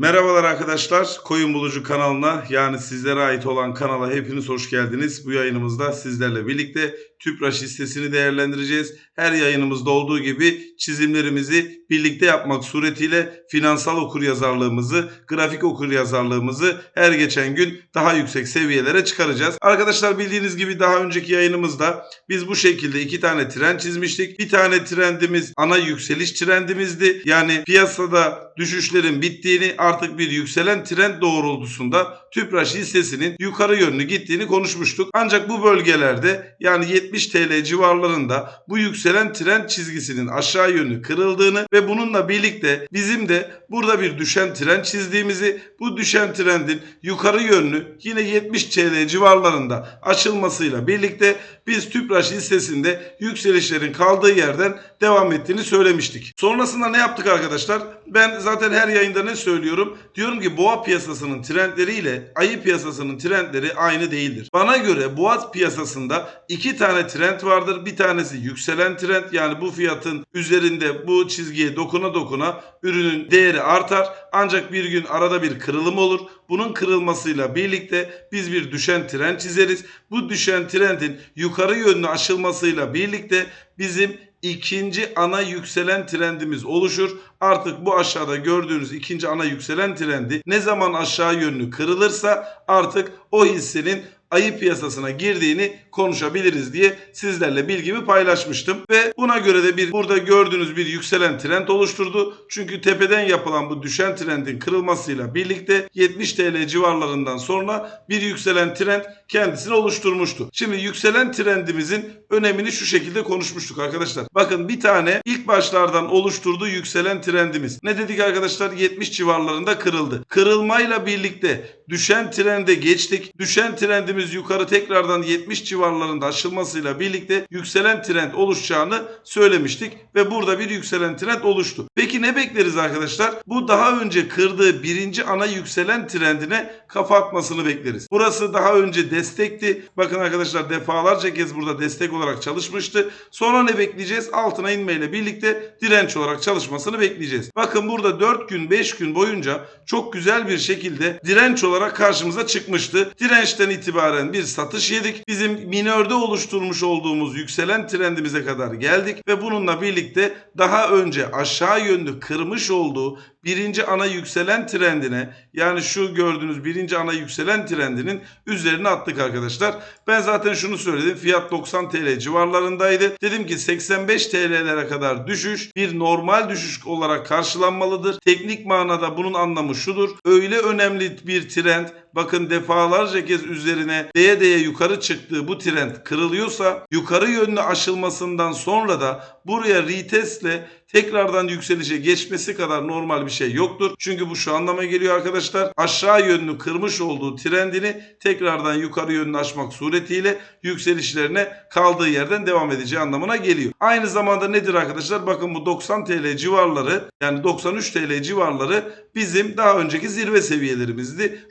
Merhabalar arkadaşlar. Koyun Bulucu kanalına yani sizlere ait olan kanala hepiniz hoş geldiniz. Bu yayınımızda sizlerle birlikte TÜPRAŞ listesini değerlendireceğiz. Her yayınımızda olduğu gibi çizimlerimizi birlikte yapmak suretiyle finansal okuryazarlığımızı, grafik okuryazarlığımızı her geçen gün daha yüksek seviyelere çıkaracağız. Arkadaşlar bildiğiniz gibi daha önceki yayınımızda biz bu şekilde iki tane trend çizmiştik. Bir tane trendimiz ana yükseliş trendimizdi. Yani piyasada düşüşlerin bittiğini artık bir yükselen trend doğrultusunda TÜPRAŞ hissesinin yukarı yönlü gittiğini konuşmuştuk. Ancak bu bölgelerde yani 70 TL civarlarında bu yükselen trend çizgisinin aşağı yönlü kırıldığını ve bununla birlikte bizim de burada bir düşen trend çizdiğimizi bu düşen trendin yukarı yönlü yine 70 TL civarlarında açılmasıyla birlikte biz TÜPRAŞ hissesinde yükselişlerin kaldığı yerden devam ettiğini söylemiştik. Sonrasında ne yaptık arkadaşlar? Ben zaten her yayında ne söylüyorum? Diyorum ki boğa piyasasının trendleriyle ayı piyasasının trendleri aynı değildir. Bana göre boğa piyasasında iki tane trend vardır. Bir tanesi yükselen trend yani bu fiyatın üzerinde bu çizgiye dokuna dokuna ürünün değeri artar. Ancak bir gün arada bir kırılım olur. Bunun kırılmasıyla birlikte biz bir düşen trend çizeriz. Bu düşen trendin yukarı yönlü aşılmasıyla birlikte bizim ikinci ana yükselen trendimiz oluşur. Artık bu aşağıda gördüğünüz ikinci ana yükselen trendi ne zaman aşağı yönlü kırılırsa artık o hissenin ayı piyasasına girdiğini konuşabiliriz diye sizlerle bilgimi paylaşmıştım. Ve buna göre de bir burada gördüğünüz bir yükselen trend oluşturdu. Çünkü tepeden yapılan bu düşen trendin kırılmasıyla birlikte 70 TL civarlarından sonra bir yükselen trend kendisini oluşturmuştu. Şimdi yükselen trendimizin önemini şu şekilde konuşmuştuk arkadaşlar. Bakın bir tane ilk başlardan oluşturduğu yükselen trendimiz. Ne dedik arkadaşlar? 70 civarlarında kırıldı. Kırılmayla birlikte düşen trende geçtik. Düşen trendimiz yukarı tekrardan 70 civarlarında aşılmasıyla birlikte yükselen trend oluşacağını söylemiştik ve burada bir yükselen trend oluştu. Peki ne bekleriz arkadaşlar? Bu daha önce kırdığı birinci ana yükselen trendine kafa atmasını bekleriz. Burası daha önce destekti. Bakın arkadaşlar defalarca kez burada destek olarak çalışmıştı. Sonra ne bekleyeceğiz? Altına inmeyle birlikte direnç olarak çalışmasını bekleyeceğiz. Bakın burada 4 gün 5 gün boyunca çok güzel bir şekilde direnç olarak karşımıza çıkmıştı. Dirençten itibaren bir satış yedik. Bizim minörde oluşturmuş olduğumuz yükselen trendimize kadar geldik ve bununla birlikte daha önce aşağı yönlü kırmış olduğu birinci ana yükselen trendine yani şu gördüğünüz birinci ana yükselen trendinin üzerine attık arkadaşlar. Ben zaten şunu söyledim. Fiyat 90 TL civarlarındaydı. Dedim ki 85 TL'lere kadar düşüş bir normal düşüş olarak karşılanmalıdır. Teknik manada bunun anlamı şudur. Öyle önemli bir trend bakın defalarca kez üzerine değe değe yukarı çıktığı bu trend kırılıyorsa yukarı yönlü aşılmasından sonra da buraya retestle tekrardan yükselişe geçmesi kadar normal bir şey yoktur. Çünkü bu şu anlama geliyor arkadaşlar. Aşağı yönlü kırmış olduğu trendini tekrardan yukarı yönlü aşmak suretiyle yükselişlerine kaldığı yerden devam edeceği anlamına geliyor. Aynı zamanda nedir arkadaşlar? Bakın bu 90 TL civarları yani 93 TL civarları bizim daha önceki zirve seviyelerimizdi.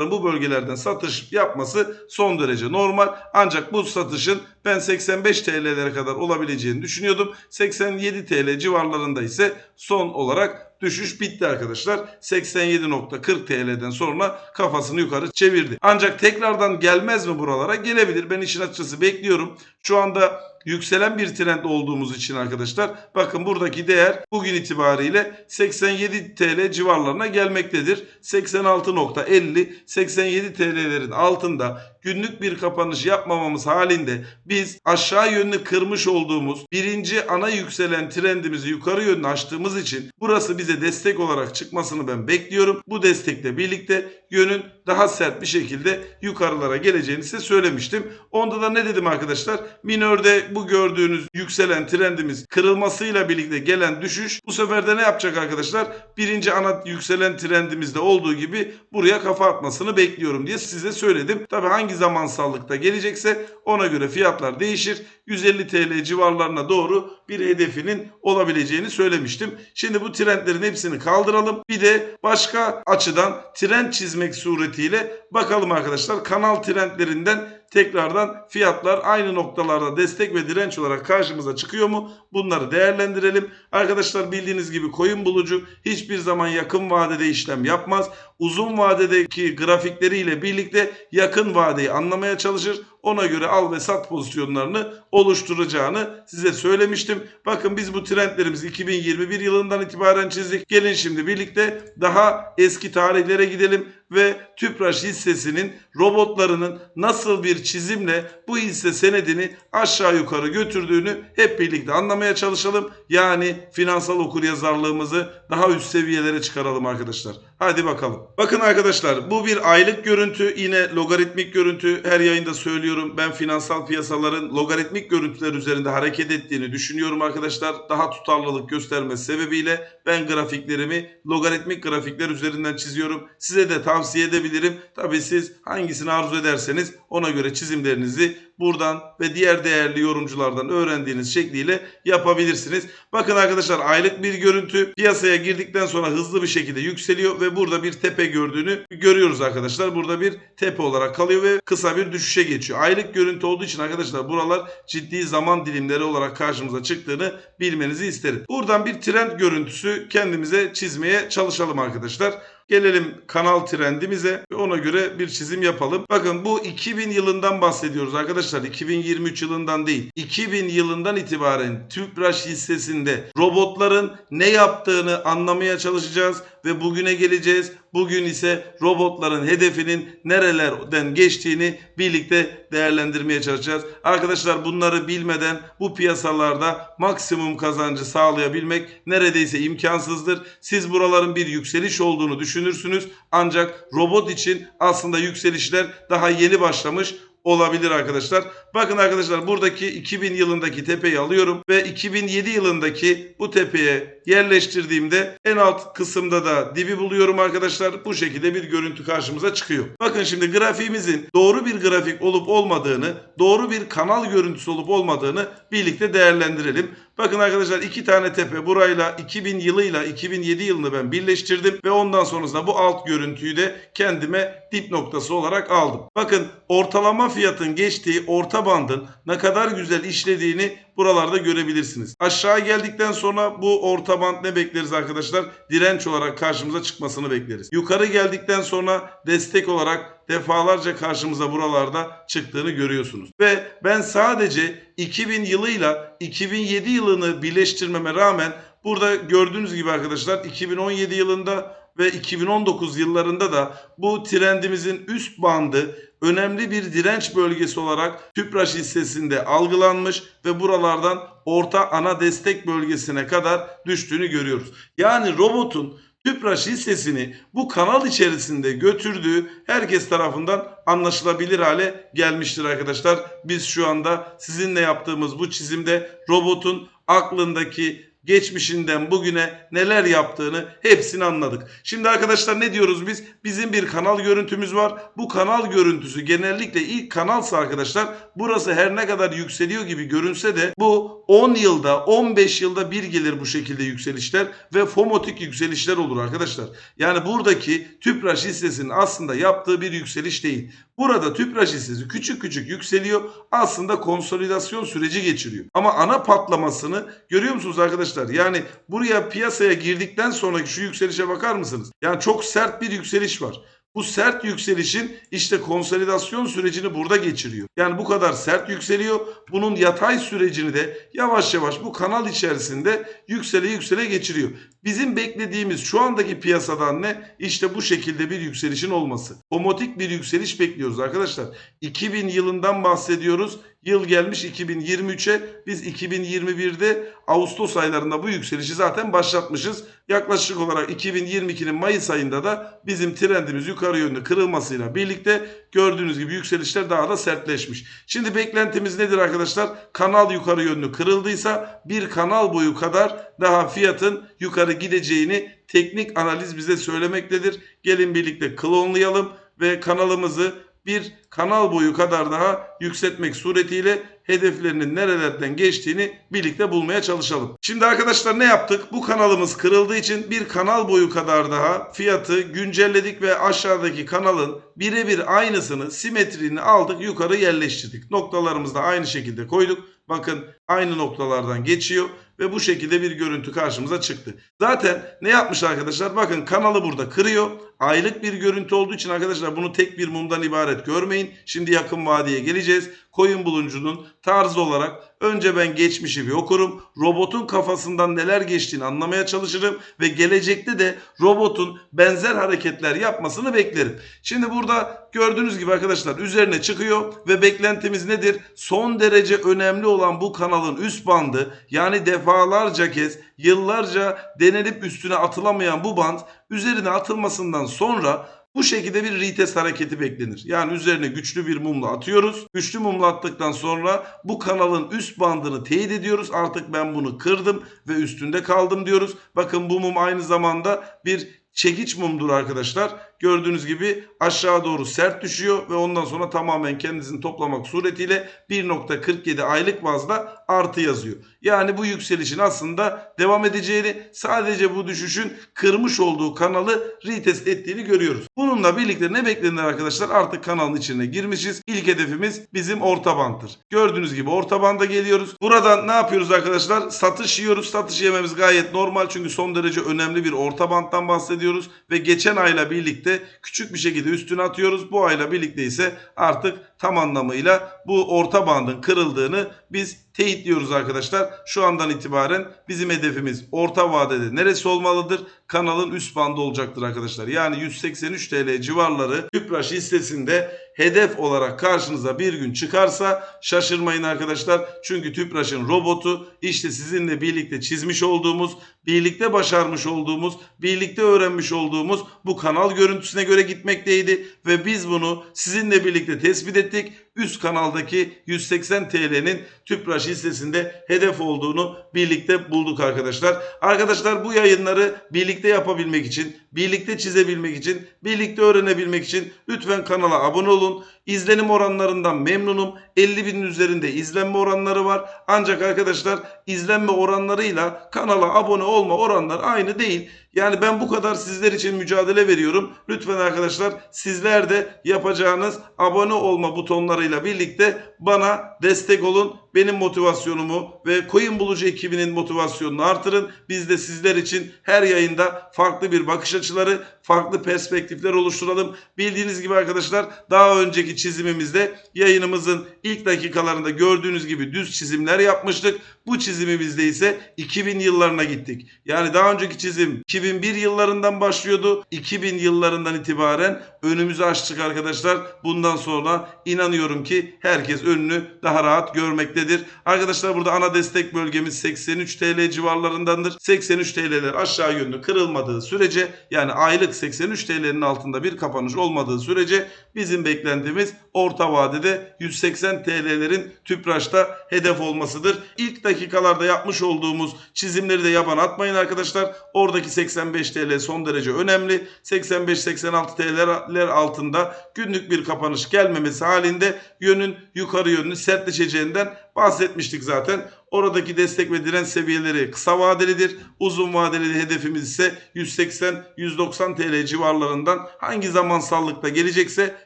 Robotların bu bölgelerden satış yapması son derece normal. Ancak bu satışın ben 85 TL'lere kadar olabileceğini düşünüyordum. 87 TL civarlarında ise son olarak düşüş bitti arkadaşlar. 87.40 TL'den sonra kafasını yukarı çevirdi. Ancak tekrardan gelmez mi buralara? Gelebilir. Ben işin açıkçası bekliyorum. Şu anda yükselen bir trend olduğumuz için arkadaşlar bakın buradaki değer bugün itibariyle 87 TL civarlarına gelmektedir. 86.50 87 TL'lerin altında günlük bir kapanış yapmamamız halinde biz aşağı yönlü kırmış olduğumuz birinci ana yükselen trendimizi yukarı yönlü açtığımız için burası bize destek olarak çıkmasını ben bekliyorum. Bu destekle birlikte yönün daha sert bir şekilde yukarılara geleceğini size söylemiştim. Onda da ne dedim arkadaşlar? Minörde bu gördüğünüz yükselen trendimiz kırılmasıyla birlikte gelen düşüş bu sefer de ne yapacak arkadaşlar? Birinci ana yükselen trendimizde olduğu gibi buraya kafa atmasını bekliyorum diye size söyledim. Tabi hangi zamansallıkta gelecekse ona göre fiyatlar değişir. 150 TL civarlarına doğru bir hedefinin olabileceğini söylemiştim. Şimdi bu trendlerin hepsini kaldıralım. Bir de başka açıdan trend çizmek suretiyle bakalım arkadaşlar kanal trendlerinden tekrardan fiyatlar aynı noktalarda destek ve direnç olarak karşımıza çıkıyor mu? Bunları değerlendirelim. Arkadaşlar bildiğiniz gibi koyun bulucu hiçbir zaman yakın vadede işlem yapmaz. Uzun vadedeki grafikleriyle birlikte yakın vadeyi anlamaya çalışır. Ona göre al ve sat pozisyonlarını oluşturacağını size söylemiştim. Bakın biz bu trendlerimizi 2021 yılından itibaren çizdik. Gelin şimdi birlikte daha eski tarihlere gidelim ve Tüpraş hissesinin robotlarının nasıl bir çizimle bu hisse senedini aşağı yukarı götürdüğünü hep birlikte anlamaya çalışalım. Yani finansal okuryazarlığımızı daha üst seviyelere çıkaralım arkadaşlar. Hadi bakalım. Bakın arkadaşlar bu bir aylık görüntü yine logaritmik görüntü her yayında söylüyorum. Ben finansal piyasaların logaritmik görüntüler üzerinde hareket ettiğini düşünüyorum arkadaşlar. Daha tutarlılık göstermesi sebebiyle ben grafiklerimi logaritmik grafikler üzerinden çiziyorum. Size de tavsiye edebilirim. Tabii siz hangisini arzu ederseniz ona göre çizimlerinizi buradan ve diğer değerli yorumculardan öğrendiğiniz şekliyle yapabilirsiniz. Bakın arkadaşlar aylık bir görüntü piyasaya girdikten sonra hızlı bir şekilde yükseliyor ve burada bir tepe gördüğünü görüyoruz arkadaşlar. Burada bir tepe olarak kalıyor ve kısa bir düşüşe geçiyor. Aylık görüntü olduğu için arkadaşlar buralar ciddi zaman dilimleri olarak karşımıza çıktığını bilmenizi isterim. Buradan bir trend görüntüsü kendimize çizmeye çalışalım arkadaşlar. Gelelim kanal trendimize ve ona göre bir çizim yapalım. Bakın bu 2000 yılından bahsediyoruz arkadaşlar. 2023 yılından değil. 2000 yılından itibaren Tüpraş hissesinde robotların ne yaptığını anlamaya çalışacağız ve bugüne geleceğiz. Bugün ise robotların hedefinin nerelerden geçtiğini birlikte değerlendirmeye çalışacağız. Arkadaşlar bunları bilmeden bu piyasalarda maksimum kazancı sağlayabilmek neredeyse imkansızdır. Siz buraların bir yükseliş olduğunu düşünürsünüz. Ancak robot için aslında yükselişler daha yeni başlamış olabilir arkadaşlar. Bakın arkadaşlar buradaki 2000 yılındaki tepeyi alıyorum ve 2007 yılındaki bu tepeye yerleştirdiğimde en alt kısımda da dibi buluyorum arkadaşlar. Bu şekilde bir görüntü karşımıza çıkıyor. Bakın şimdi grafiğimizin doğru bir grafik olup olmadığını, doğru bir kanal görüntüsü olup olmadığını birlikte değerlendirelim. Bakın arkadaşlar iki tane tepe burayla 2000 yılıyla 2007 yılını ben birleştirdim ve ondan sonrasında bu alt görüntüyü de kendime dip noktası olarak aldım. Bakın ortalama fiyatın geçtiği orta bandın ne kadar güzel işlediğini buralarda görebilirsiniz. Aşağı geldikten sonra bu orta band ne bekleriz arkadaşlar? Direnç olarak karşımıza çıkmasını bekleriz. Yukarı geldikten sonra destek olarak defalarca karşımıza buralarda çıktığını görüyorsunuz. Ve ben sadece 2000 yılıyla 2007 yılını birleştirmeme rağmen burada gördüğünüz gibi arkadaşlar 2017 yılında ve 2019 yıllarında da bu trendimizin üst bandı önemli bir direnç bölgesi olarak Tüpraş hissesinde algılanmış ve buralardan orta ana destek bölgesine kadar düştüğünü görüyoruz. Yani robotun Tüpraş hissesini bu kanal içerisinde götürdüğü herkes tarafından anlaşılabilir hale gelmiştir arkadaşlar. Biz şu anda sizinle yaptığımız bu çizimde robotun aklındaki geçmişinden bugüne neler yaptığını hepsini anladık. Şimdi arkadaşlar ne diyoruz biz? Bizim bir kanal görüntümüz var. Bu kanal görüntüsü genellikle ilk kanalsa arkadaşlar burası her ne kadar yükseliyor gibi görünse de bu 10 yılda 15 yılda bir gelir bu şekilde yükselişler ve fomotik yükselişler olur arkadaşlar. Yani buradaki Tüpraş hissesinin aslında yaptığı bir yükseliş değil. Burada Tüpraş hissesi küçük küçük yükseliyor. Aslında konsolidasyon süreci geçiriyor. Ama ana patlamasını görüyor musunuz arkadaşlar? Yani buraya piyasaya girdikten sonraki şu yükselişe bakar mısınız? Yani çok sert bir yükseliş var. Bu sert yükselişin işte konsolidasyon sürecini burada geçiriyor. Yani bu kadar sert yükseliyor. Bunun yatay sürecini de yavaş yavaş bu kanal içerisinde yüksele yüksele geçiriyor. Bizim beklediğimiz şu andaki piyasadan ne? İşte bu şekilde bir yükselişin olması. Homotik bir yükseliş bekliyoruz arkadaşlar. 2000 yılından bahsediyoruz. Yıl gelmiş 2023'e. Biz 2021'de Ağustos aylarında bu yükselişi zaten başlatmışız. Yaklaşık olarak 2022'nin Mayıs ayında da bizim trendimiz yukarı yönlü kırılmasıyla birlikte gördüğünüz gibi yükselişler daha da sertleşmiş. Şimdi beklentimiz nedir arkadaşlar? Kanal yukarı yönlü kırıldıysa bir kanal boyu kadar daha fiyatın yukarı gideceğini teknik analiz bize söylemektedir. Gelin birlikte klonlayalım ve kanalımızı bir kanal boyu kadar daha yükseltmek suretiyle hedeflerinin nerelerden geçtiğini birlikte bulmaya çalışalım. Şimdi arkadaşlar ne yaptık? Bu kanalımız kırıldığı için bir kanal boyu kadar daha fiyatı güncelledik ve aşağıdaki kanalın birebir aynısını simetriğini aldık yukarı yerleştirdik. Noktalarımızı da aynı şekilde koyduk. Bakın aynı noktalardan geçiyor ve bu şekilde bir görüntü karşımıza çıktı. Zaten ne yapmış arkadaşlar? Bakın kanalı burada kırıyor. Aylık bir görüntü olduğu için arkadaşlar bunu tek bir mumdan ibaret görmeyin. Şimdi yakın vadeye geleceğiz. Koyun buluncunun tarzı olarak önce ben geçmişi bir okurum. Robotun kafasından neler geçtiğini anlamaya çalışırım ve gelecekte de robotun benzer hareketler yapmasını beklerim. Şimdi burada gördüğünüz gibi arkadaşlar üzerine çıkıyor ve beklentimiz nedir? Son derece önemli olan bu kanalın üst bandı yani defalarca kez yıllarca denenip üstüne atılamayan bu band üzerine atılmasından sonra bu şekilde bir retest hareketi beklenir. Yani üzerine güçlü bir mumla atıyoruz. Güçlü mumla attıktan sonra bu kanalın üst bandını teyit ediyoruz. Artık ben bunu kırdım ve üstünde kaldım diyoruz. Bakın bu mum aynı zamanda bir çekiç mumdur arkadaşlar. Gördüğünüz gibi aşağı doğru sert düşüyor ve ondan sonra tamamen kendisini toplamak suretiyle 1.47 aylık bazda artı yazıyor. Yani bu yükselişin aslında devam edeceğini sadece bu düşüşün kırmış olduğu kanalı retest ettiğini görüyoruz. Bununla birlikte ne beklenir arkadaşlar? Artık kanalın içine girmişiz. İlk hedefimiz bizim orta banttır. Gördüğünüz gibi orta banda geliyoruz. Buradan ne yapıyoruz arkadaşlar? Satış yiyoruz. Satış yememiz gayet normal çünkü son derece önemli bir orta banttan bahsediyoruz ve geçen ayla birlikte küçük bir şekilde üstüne atıyoruz. Bu ayla birlikte ise artık tam anlamıyla bu orta bandın kırıldığını biz teyitliyoruz arkadaşlar. Şu andan itibaren bizim hedefimiz orta vadede neresi olmalıdır? Kanalın üst bandı olacaktır arkadaşlar. Yani 183 TL civarları Tüpraş hissesinde hedef olarak karşınıza bir gün çıkarsa şaşırmayın arkadaşlar. Çünkü Tüpraş'ın robotu işte sizinle birlikte çizmiş olduğumuz, birlikte başarmış olduğumuz, birlikte öğrenmiş olduğumuz bu kanal görüntüsüne göre gitmekteydi ve biz bunu sizinle birlikte tespit ettik. Üst kanaldaki 180 TL'nin Tüpraş hissesinde hedef olduğunu birlikte bulduk arkadaşlar. Arkadaşlar bu yayınları birlikte yapabilmek için, birlikte çizebilmek için, birlikte öğrenebilmek için lütfen kanala abone olun. İzlenim oranlarından memnunum. 50 binin üzerinde izlenme oranları var. Ancak arkadaşlar izlenme oranlarıyla kanala abone olma oranları aynı değil. Yani ben bu kadar sizler için mücadele veriyorum. Lütfen arkadaşlar sizler de yapacağınız abone olma butonlarıyla birlikte bana destek olun. Benim motivasyonumu ve Coin Bulucu ekibinin motivasyonunu artırın. Biz de sizler için her yayında farklı bir bakış açıları, farklı perspektifler oluşturalım. Bildiğiniz gibi arkadaşlar daha önceki çizimimizde yayınımızın ilk dakikalarında gördüğünüz gibi düz çizimler yapmıştık. Bu çizimimizde ise 2000 yıllarına gittik. Yani daha önceki çizim 2001 yıllarından başlıyordu. 2000 yıllarından itibaren önümüzü açtık arkadaşlar. Bundan sonra inanıyorum ki herkes önünü daha rahat görmektedir. Arkadaşlar burada ana destek bölgemiz 83 TL civarlarındandır. 83 TL'ler aşağı yönlü kırılmadığı sürece yani aylık 83 TL'nin altında bir kapanış olmadığı sürece bizim beklentimiz orta vadede 180 TL'lerin tüpraşta hedef olmasıdır. İlk dakikalarda yapmış olduğumuz çizimleri de yaban atmayın arkadaşlar. Oradaki 85 TL son derece önemli. 85-86 TL'ler altında günlük bir kapanış gelmemesi halinde yönün yukarı yönlü sertleşeceğinden bahsetmiştik zaten. Oradaki destek ve direnç seviyeleri kısa vadelidir. Uzun vadeli hedefimiz ise 180-190 TL civarlarından hangi zamansallıkta gelecekse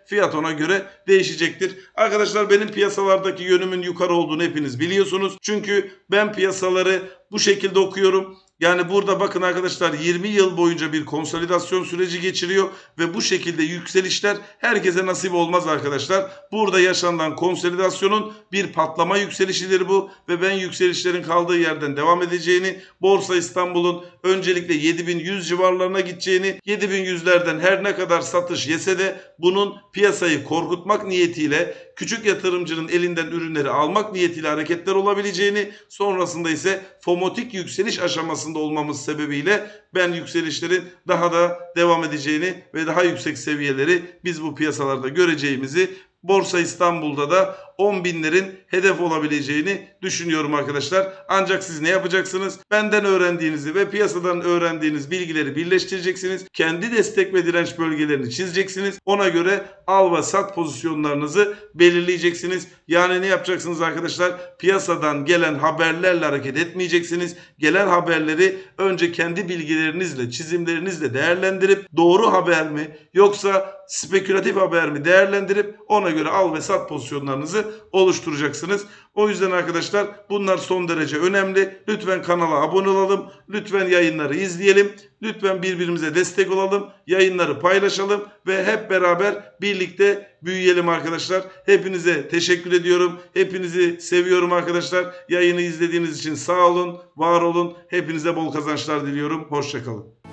fiyat ona göre değişecektir. Arkadaşlar benim piyasalardaki yönümün yukarı olduğunu hepiniz biliyorsunuz. Çünkü ben piyasaları bu şekilde okuyorum. Yani burada bakın arkadaşlar 20 yıl boyunca bir konsolidasyon süreci geçiriyor ve bu şekilde yükselişler herkese nasip olmaz arkadaşlar. Burada yaşanılan konsolidasyonun bir patlama yükselişidir bu ve ben yükselişlerin kaldığı yerden devam edeceğini, Borsa İstanbul'un öncelikle 7100 civarlarına gideceğini, 7100'lerden her ne kadar satış yese de bunun piyasayı korkutmak niyetiyle küçük yatırımcının elinden ürünleri almak niyetiyle hareketler olabileceğini, sonrasında ise fomotik yükseliş aşamasında olmamız sebebiyle ben yükselişlerin daha da devam edeceğini ve daha yüksek seviyeleri biz bu piyasalarda göreceğimizi Borsa İstanbul'da da 10 binlerin hedef olabileceğini düşünüyorum arkadaşlar. Ancak siz ne yapacaksınız? Benden öğrendiğinizi ve piyasadan öğrendiğiniz bilgileri birleştireceksiniz. Kendi destek ve direnç bölgelerini çizeceksiniz. Ona göre al ve sat pozisyonlarınızı belirleyeceksiniz. Yani ne yapacaksınız arkadaşlar? Piyasadan gelen haberlerle hareket etmeyeceksiniz. Gelen haberleri önce kendi bilgilerinizle, çizimlerinizle değerlendirip doğru haber mi yoksa spekülatif haber mi değerlendirip ona göre al ve sat pozisyonlarınızı oluşturacaksınız. O yüzden arkadaşlar bunlar son derece önemli. Lütfen kanala abone olalım. Lütfen yayınları izleyelim. Lütfen birbirimize destek olalım. Yayınları paylaşalım ve hep beraber birlikte büyüyelim arkadaşlar. Hepinize teşekkür ediyorum. Hepinizi seviyorum arkadaşlar. Yayını izlediğiniz için sağ olun, var olun. Hepinize bol kazançlar diliyorum. Hoşçakalın.